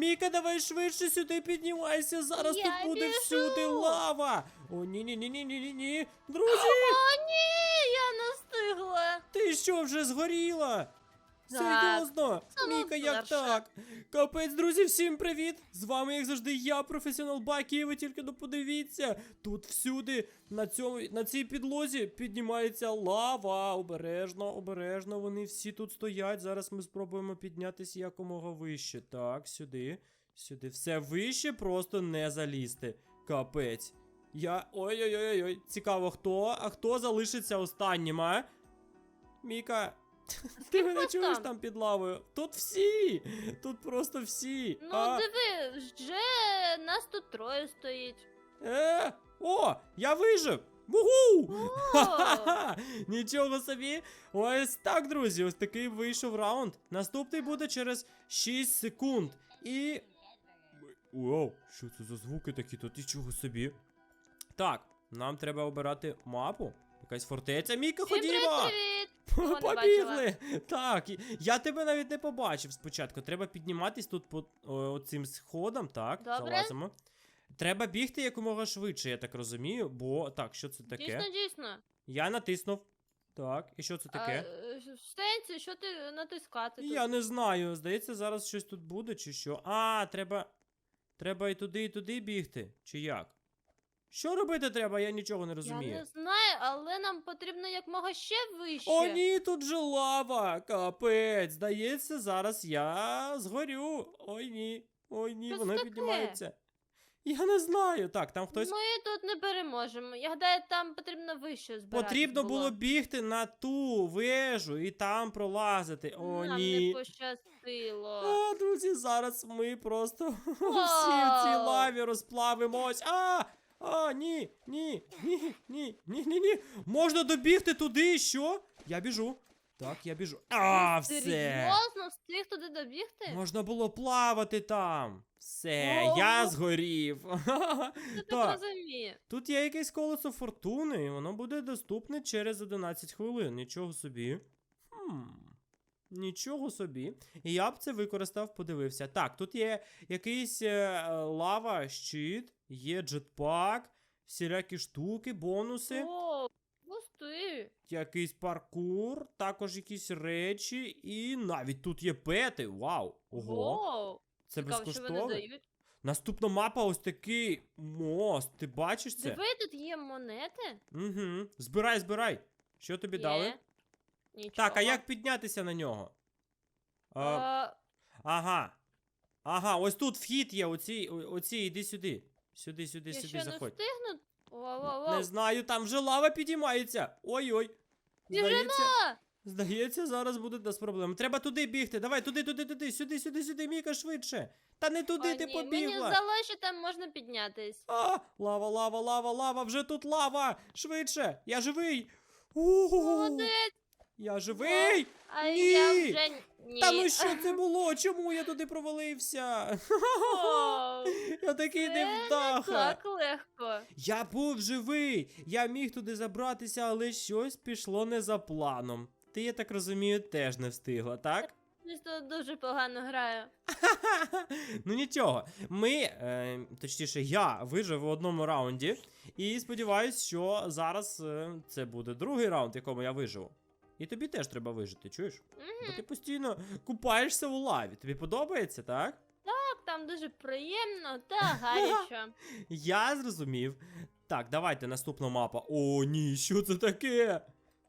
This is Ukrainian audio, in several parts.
Міка, давай швидше сюди піднімайся. Зараз Я тут буде біжу. всюди лава. О, ні, ні, ні, ні, ні, ні, ні. Друзі, О, ні, я не встигла. ти що вже згоріла? Серйозно? Міка, як так? Капець, друзі, всім привіт! З вами, як завжди, я, професіонал Бакі, і ви тільки ну подивіться. Тут всюди на цьому на цій підлозі піднімається лава. Обережно, обережно. Вони всі тут стоять. Зараз ми спробуємо піднятися якомога вище. Так, сюди, сюди. Все вище, просто не залізти. Капець. Я. Ой-ой-ой, ой цікаво, хто? А хто залишиться останнім, а? Міка. Ти мене вас чуєш там? там під лавою? Тут всі! Тут просто всі. Ну, а, диви, вже нас тут троє стоїть. е, о, я вижив! Вугу! Нічого собі! Ось так, друзі, ось такий вийшов раунд. Наступний буде через 6 секунд. І. Вау, що це за звуки такі? Тут нічого собі. Так, нам треба обирати мапу. Якась фортеця. Міка, ходімо! Побігли! Так, я тебе навіть не побачив спочатку. Треба підніматись тут по о, цим сходам, так, Добре. залазимо. Треба бігти якомога швидше, я так розумію, бо. Так, що це таке? Дійсно, дійсно. Я натиснув. Так, і що це таке? А, е, що ти натискати Я тут? не знаю. Здається, зараз щось тут буде, чи що. А, треба. Треба і туди, і туди бігти, чи як? Що робити треба? Я нічого не розумію. Я не знаю, але нам потрібно якмога ще вище. О, ні, тут же лава! Капець! Здається, зараз я згорю. Ой ні. Ой ні, Що воно таке? піднімається. Я не знаю. Так, там хтось. Ми тут не переможемо. Я гадаю, там потрібно вище збиратись Потрібно було бігти на ту вежу і там пролазити. О, Нам ні. не пощастило. А, друзі, зараз ми просто всі в цій лаві розплавимось. А! А, ні, ні, ні, ні, ні, ні, ні. Можна добігти туди, і що? Я біжу. Так, я біжу. А, все. Серйозно встиг туди добігти? Можна було плавати там. Все, Ого. я згорів. Я так так, тут є якесь колесо фортуни, і воно буде доступне через 11 хвилин. Нічого собі. Хм. Нічого собі. І я б це використав, подивився. Так, тут є якийсь е, лава, щит, є джетпак, всілякі штуки, бонуси, О, пусти. якийсь паркур, також якісь речі, і навіть тут є пети. Вау! Ого! Воу. Це безкоштовно. Наступна мапа ось такий мост. Ти бачиш це? Диви, тут є монети. Угу. Збирай, збирай. Що тобі Є. дали? Нічого. Так, а як піднятися на нього? А, А, ага. Ага, ось тут вхід є, оці, оці, іди сюди. Сюди, сюди, я сюди ще не заходь. встигну? Воу-воу-воу. Не знаю, там вже лава підіймається. Ой-ой. Здається, здається, зараз будуть нас проблеми. Треба туди бігти. Давай, туди, туди, туди, сюди, сюди, сюди, Міка, швидше. Та не туди О, ти ні, Мені побігла. здалося, що там можна піднятись. А, лава, лава, лава, лава, вже тут лава! Швидше! Я живий! Молодець, Я живий! а Ні. я вже ні. Та ну що це було? Чому я туди провалився? Оу, Я такий це не невдаха. Так легко. Я був живий! Я міг туди забратися, але щось пішло не за планом. Ти, я так розумію, теж не встигла, так? Я дуже погано граю. ну нічого, ми, е, точніше, я вижив в одному раунді, і сподіваюсь, що зараз е, це буде другий раунд, в якому я виживу. І тобі теж треба вижити, чуєш? Бо ти постійно купаєшся у лаві. Тобі подобається, так? Так, там дуже приємно та гарячо. Я зрозумів. Так, давайте наступна мапа. О, ні, що це таке?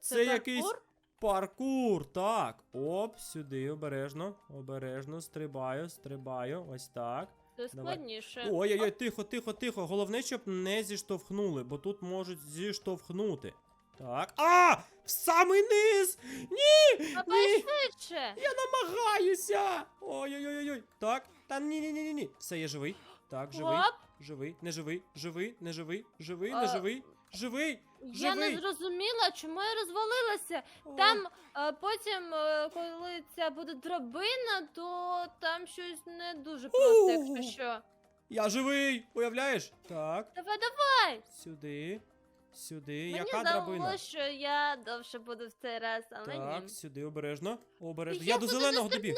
Це, Це якийсь паркур? паркур. Так. Оп, сюди, обережно, обережно, стрибаю, стрибаю. Ось так. Це складніше. Ой-ой-ой, тихо, тихо, тихо. Головне, щоб не зіштовхнули, бо тут можуть зіштовхнути. Так. А! В самий низ! Ні! Ні! швидше. Я намагаюся! Ой-ой-ой-ой. Так. Та ні, ні, ні, ні, ні. Все, я живий. Так, живий. Оп. Живий, не живий, живий, не живий, живий, не А, живий, живий. Я не Живий. зрозуміла, чому я розвалилася. О, Там е, потім, е, коли ця буде драбина, то там щось не дуже просто, якщо що. Я живий, уявляєш? Так, Давай, давай! сюди, сюди. Мені Яка драбина? здалося, що я довше буду в цей раз, але Так, ні. сюди обережно. Обережно. Я Я до зеленого добіг.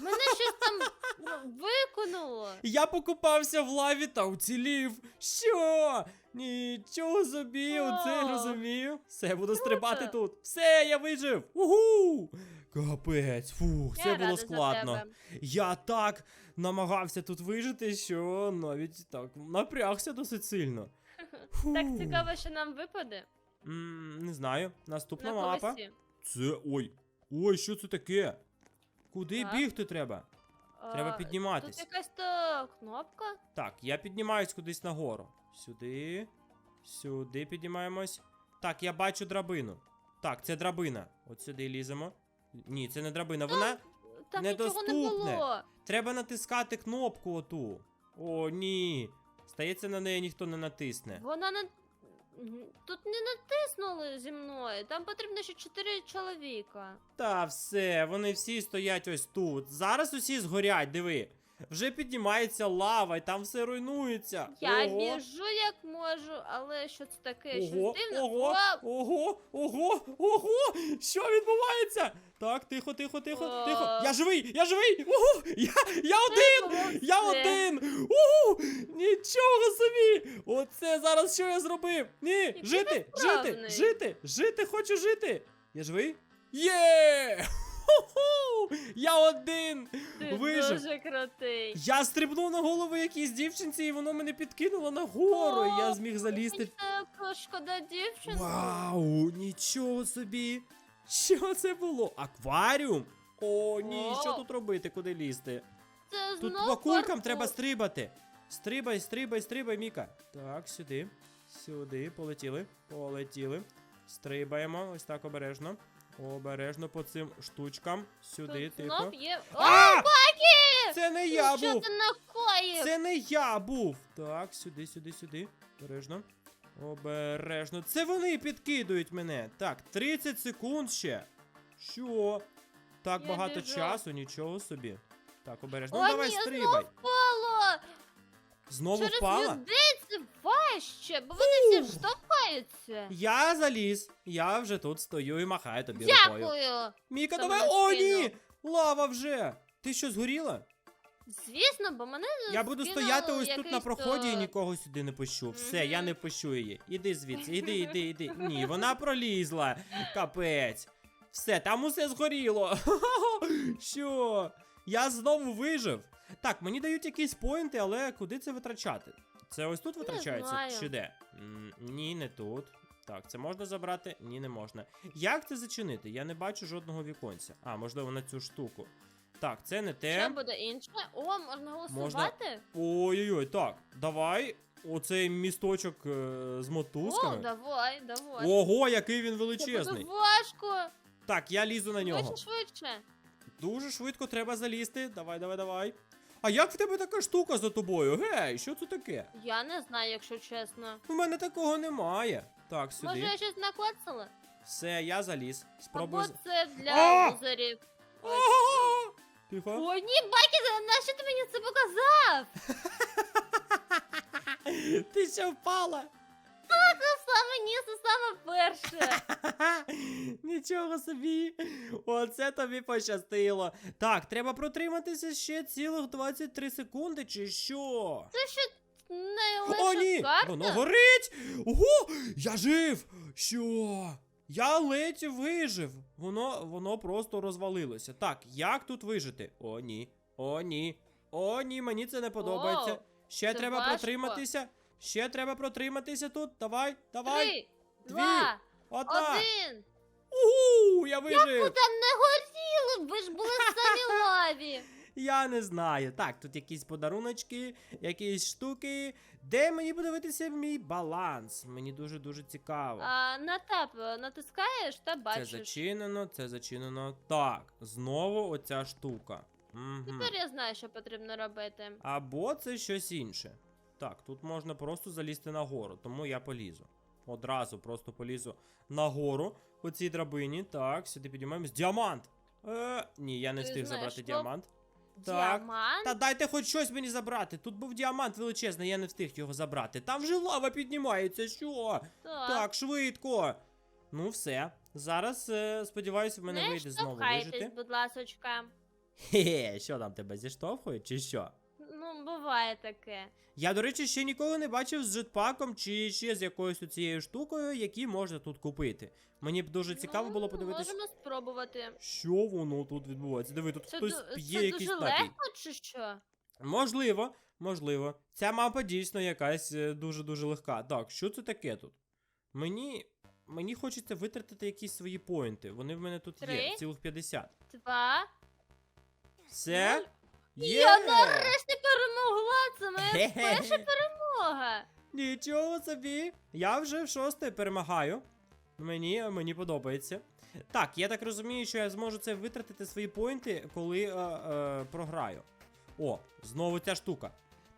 Мене щось там ну, виконуло. Я покупався в лаві та уцілів. Що? Нічого собі, оце розумію. Все, буду стрибати тут. Все, я вижив. Угу! Капець, фух, це Я було за складно. тебе. Я так намагався тут вижити, що навіть так напрягся досить сильно. Так цікаво, що нам випаде М, Не знаю. Наступна на мапа. колесі. Це. Ой. Ой, що це таке? Куди Так. бігти треба? Треба А, підніматись. Тут якась то кнопка. Так, я піднімаюсь кудись нагору. Сюди. Сюди піднімаємось. Так, я бачу драбину. Так, це драбина. От сюди ліземо. Ні, це не драбина. Вона. Там нічого не Недоступне. було. Треба натискати кнопку оту. О, ні. Стається, на неї ніхто не натисне. Вона не. Тут не натиснули зі мною. Там потрібно ще чотири чоловіка. Та все, вони всі стоять ось тут. Зараз усі згорять, диви. Вже піднімається лава, і там все руйнується. Я Ого. біжу як можу, але що це таке? Ого, Щось дивне. ого, О, ого, ого, ого! Що відбувається? Так, тихо, тихо, тихо, О. тихо. Я живий, я живий! Ого! Я, я один! Я молодці. один! Угу! Нічого собі! Оце зараз що я зробив? Ні, Який жити, жити, жити, жити, хочу жити! Я живий? Є! Ху-ху! Я один! Ти Вижив! дуже крутий. Я стрибнув на голову якійсь дівчинці, і воно мене підкинуло нагору, і я зміг залізти шкода дівчинку. Вау, нічого собі. Що це було? Акваріум? О, ні, О. що тут робити, куди лізти? Це Тут знов по кулькам паркур. треба стрибати. Стрибай, стрибай, стрибай, Міка. Так, сюди. Сюди, полетіли. Полетіли. Стрибаємо, ось так обережно. Обережно по цим штучкам. Сюди, Тут тихо. знов є. О, А! Це не я що був! ти накоїв? Це не я був. Так, сюди, сюди, сюди. Обережно. Обережно. Це вони підкидують мене. Так, 30 секунд ще. Що? Так Я багато біжу. часу, нічого собі. Так, обережно. О, ну давай ні, стрибай. Впало! Знову Через впала? людей це важче, бо вони всі Фу. Штовхаються. Я заліз. Я вже тут стою і махаю тобі рукою. Дякую. Міка, давай. мене О, ні! Лава вже! Ти що, згоріла? Звісно, бо мене Я буду стояти ось тут на якийсь, проході і е, нікого сюди не пущу. Все, я не пущу її. Іди звідси, іди, іди, іди. Ні, вона пролізла. Капець. Все, там усе згоріло. Що? Я знову вижив. Так, мені дають якісь поінти, але куди це витрачати? Це ось тут витрачається чи де? М, Ні, не тут. Так, це можна забрати? Ні, не можна. Як це зачинити? Я не бачу жодного віконця. А, можливо, на цю штуку. Так, це не те. Що буде інше? О, можна голосувати? Ой-ой-ой, так, давай оцей місточок е, з О, давай, давай. Ого, який він Це величезний. буде важко. Так, я лізу на нього. Швидше, швидше. Дуже швидко треба залізти. Давай, давай, давай. А як в тебе така штука за тобою? Гей, що це таке? Я не знаю, якщо чесно. У мене такого немає. Так, сюди. Може, я щось наклацала? Все, я заліз. Спробую. Або це для А! лузерів. А! Тихо. О, ні, Бакі, нащо ти мені це показав? Ти ще впала? Це саме ні, це саме перше. Нічого собі. Оце тобі пощастило. Так, треба протриматися ще цілих 23 секунди, чи що? Це ще найлегша О, ні! карта. Воно горить! Ого! Я жив! Що? Я ледь вижив. Воно, воно просто розвалилося. Так, як тут вижити? О, ні. О, ні. О, ні, мені це не подобається. О, Ще це треба важко. протриматися. Ще треба протриматися тут. Давай, давай. Три, Дві, два, Одна. один. Угу, я Ви вижив. там не горіли, ви ж були самі лаві. Я не знаю. Так, тут якісь подаруночки, якісь штуки. Де мені подивитися мій баланс? Мені дуже-дуже цікаво. А, на тап е, натискаєш та Це бачиш. зачинено, це зачинено. Так, знову оця штука. Угу. Тепер я знаю, що потрібно робити. Або це щось інше. Так, тут можна просто залізти нагору, тому я полізу. Одразу просто полізу нагору по цій драбині. Так, сюди підіймаємось. Діамант! Е, ні, я не Ти встиг знаєш, забрати що? діамант. Так. Діамант? Та дайте хоч щось мені забрати. Тут був діамант величезний, я не встиг його забрати. Там вже лава піднімається, що? Так. Так, швидко. Ну, все. Зараз, е, сподіваюся, в мене не вийде знову штовхайтесь, вижити. будь ласочка. Хе-хе, що там тебе зіштовхують, чи що? Буває таке. Я, до речі, ще ніколи не бачив з джетпаком чи ще з якоюсь цією штукою, які можна тут купити. Мені б дуже цікаво Ну, було подивитися, Можемо спробувати. що воно тут відбувається. Диви, тут Це, хтось ду- п'є це якийсь дуже напій. легко чи що? Можливо, можливо. Ця мапа дійсно якась е, дуже-дуже легка. Так, що це таке тут? Мені. Мені хочеться витратити якісь свої поінти. Вони в мене тут є, Три. цілих 50. Два. Все? Є! Я нарешті перемогла! Це моя перша перемога! Нічого собі. Я вже в шосте перемагаю. Мені, мені подобається. Так, я так розумію, що я зможу це витратити свої поінти, коли е, е, програю. О, знову ця штука.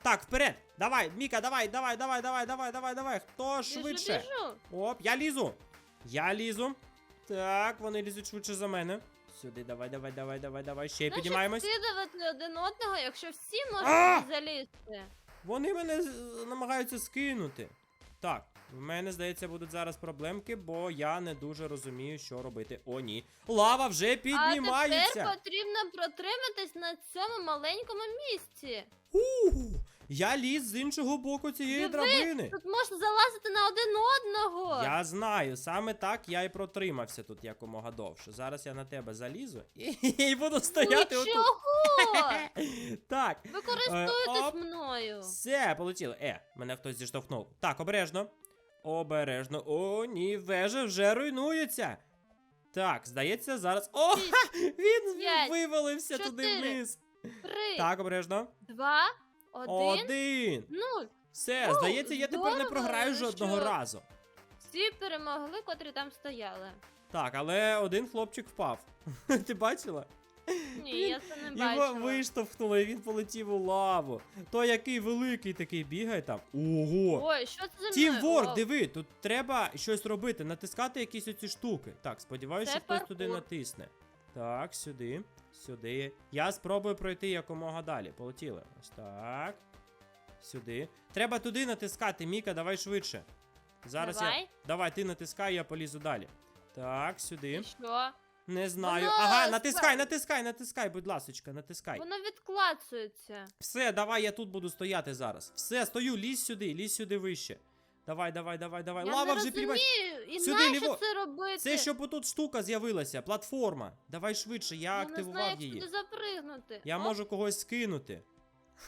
Так, вперед! Давай, Міка, давай, давай, давай, давай, давай, давай, давай. Хто швидше? Біжу, біжу. Оп, я лізу. Я лізу. Так, вони лізуть швидше за мене. Сюди, давай, давай, давай, давай, давай. Ще Значить, піднімаємось. скидувати один одного, якщо всі А! можуть залізти. Вони мене з- намагаються скинути. Так, в мене, здається, будуть зараз проблемки, бо я не дуже розумію, що робити. О, ні. Лава вже А піднімається. тепер потрібно протриматись на цьому маленькому місці. Ууу, я ліз з іншого боку цієї Диви, драбини. Тут можна залазити на один одного. Я знаю, саме так я і протримався тут якомога довше. Зараз я на тебе залізу і, і буду стояти Ну, отут. чого? Так, Ви користуєтесь оп. мною. Все, полетіли. Е, мене хтось зіштовхнув. Так, обережно. Обережно. О, ні, вежа вже руйнується. Так, здається, зараз. О! Ха, Він п'ять, вивалився туди чотири, вниз. Три, Так, обережно. два, один, Один. нуль. Все, Ну, здається, я тепер не здорово, програю жодного що- разу. Всі перемогли, котрі там стояли. Так, але один хлопчик впав. Ти бачила? Ні, я це не Його бачила. виштовхнули, і він полетів у лаву. Той, який великий такий бігає там. Ого! Ой, що це за мною? Тімворк, О, диви, тут треба щось робити, натискати якісь оці штуки. Так, сподіваюся, Це що хтось туди паркур. натисне. Так, сюди, сюди. Я спробую пройти якомога далі. Полетіли. Ось так. Сюди. Треба туди натискати, Міка, давай швидше. Зараз я. Давай. Давай, ти натискай, я полізу далі. Так, сюди. І що? Не знаю. Воно Ага, натискай, натискай, натискай, будь ласочка, натискай. Воно відклацується. Все, давай, я тут буду стояти зараз. Все, стою, лізь сюди, лізь сюди вище. Давай, давай, давай, давай. Я Лава не вже розумію, і Сюди, нащо ліво. це робити? Це щоб отут штука з'явилася, платформа. Давай швидше, я Я не знаю, активував як її. туди запригнути. Я Оп, можу когось скинути.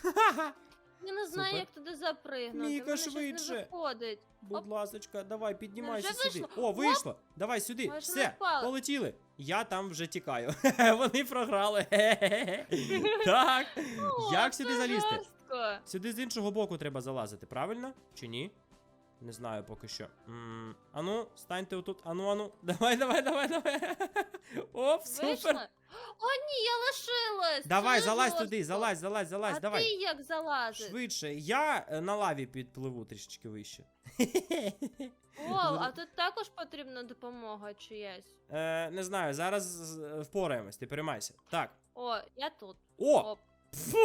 Я не знаю, Супер. як туди запригнути. Міка, щось швидше. не виходить. Будь ласочка, давай, піднімайся сюди. вийшло? О, вийшло. Давай сюди. Майже Все, впала. полетіли. Я там вже тікаю. Вони програли. Так. О, Як сюди це залізти? жорстко. Сюди з іншого боку треба залазити, правильно? Чи ні? Не знаю поки що. м ану, станьте отут. Ану, ану. Давай, давай, давай, давай. Оп, супер. Вийшло? О, ні, я лишилась. Давай, Це залазь жорстко. туди, залазь, залазь, залазь, а давай. ти як залазиш? Швидше. Я е, на лаві підпливу трішечки вище. О, а тут також потрібна допомога чиясь. Е, не знаю, зараз впораємось, ти переймайся. Так. О, я тут. О! Оп. Фу,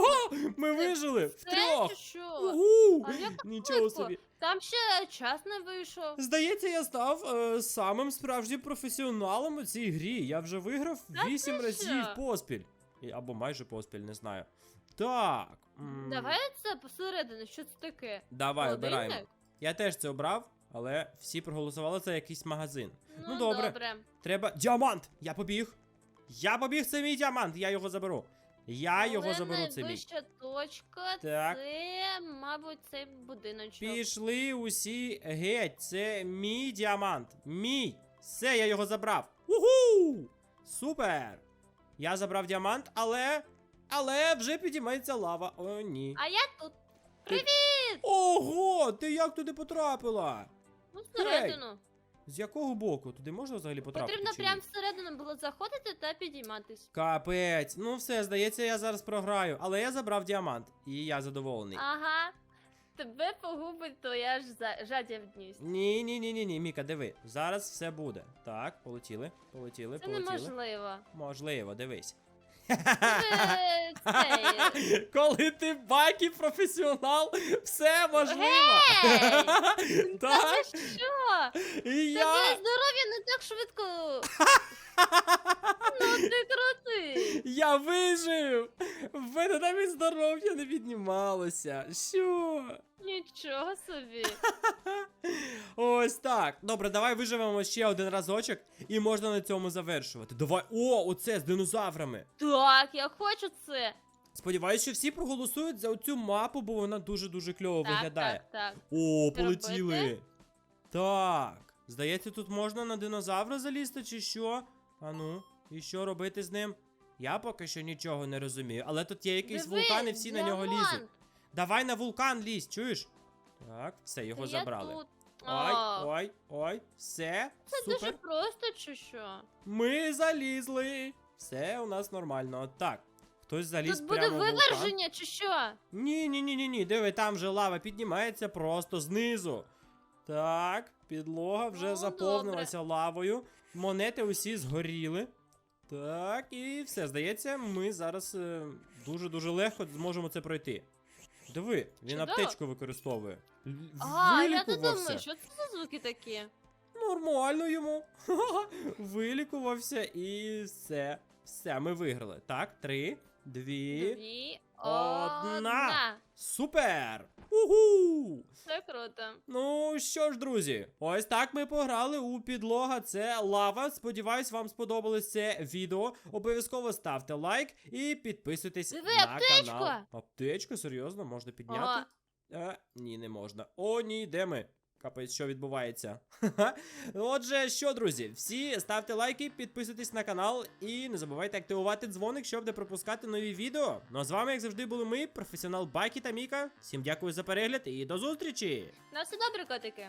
ми вижили втрьох. що? Угу! А як Нічого собі. Там ще час не вийшов. Здається, я став е, самим справжнім професіоналом у цій грі. Я вже виграв Та 8 ти разів що? поспіль. І- Або майже поспіль, не знаю. Так. м, Давай це посередині, що це таке? Давай, обираємо. Я теж це обрав, але всі проголосували за якийсь магазин. Ну, Ну, добре. добре. Треба. Діамант! Я побіг! Я побіг, це мій діамант, я його заберу. Я його заберу, це мій. найвища точка Так. це, мабуть, цей будиночок. Пішли усі геть. Це мій діамант. Мій. Все, я його забрав. Уху! Супер! Я забрав діамант, але. Але вже підіймається лава. О, ні. А я тут. Привіт! Ого! Ти як туди потрапила? Ну, всередину. З якого боку? Туди можна взагалі потрапити? Потрібно прямо всередину було заходити та підійматись. Капець. Ну все, здається, я зараз програю. Але я забрав діамант. І я задоволений. Ага. Тебе погубить твоя ж за- жадібність. Ні, ні, ні, ні, ні, Міка, диви. Зараз все буде. Так, полетіли, полетіли, Це полетіли. неможливо. Можливо, дивись. Цей. Коли ти бакі професіонал, все можливо. Гей! Та так, ти що? і Тебе я. здоров'я не так швидко Ну ти крутий. Я вижив! В мене навіть здоров'я не піднімалося. Що? Нічого собі. Ось так. Добре, давай виживемо ще один разочок і можна на цьому завершувати. Давай. О, оце з динозаврами. Так, я хочу це. Сподіваюсь, що всі проголосують за цю мапу, бо вона дуже-дуже кльово Так, виглядає. так, так. О, полетіли. робити? Так. Здається, тут можна на динозавра залізти, чи що? А ну, і що робити з ним? Я поки що нічого не розумію, але тут є якийсь Диви, вулкан, і всі на нього лізуть. Давай на вулкан лізь, чуєш? Так, все, його Я забрали. тут. Ой, А, ой, ой, все, Це супер. дуже просто, чи що? Ми залізли. Все у нас нормально. Так. Хтось заліз Тут буде прямо в вулкан. виверження, чи що? Ні, ні, ні, ні, ні. Диви, там же лава піднімається просто знизу. Так, підлога вже Ну, заповнилася лавою. Монети усі згоріли. Так, і все. Здається, ми зараз е, дуже-дуже легко зможемо це пройти. Диви, він Чудово. аптечку використовує. А, я вилікувався. думаю, що це за звуки такі? Нормально йому. Вилікувався і все. Все, ми виграли. Так, три, дві. Дві, одна. одна. Супер! Угу! Це круто. Ну що ж, друзі, ось так ми пограли у підлога. Це лава. Сподіваюсь, вам сподобалось це відео. Обов'язково ставте лайк і підписуйтесь Диви, на аптечка! канал. Аптечка, серйозно, можна підняти? Е, ні, не можна. О, ні, де ми? Капець, що відбувається. Отже, що, друзі, всі ставте лайки, підписуйтесь на канал і не забувайте активувати дзвоник, щоб не пропускати нові відео. Ну а з вами, як завжди, були ми, професіонал Бакі та Міка. Всім дякую за перегляд і до зустрічі! На все добре, котики.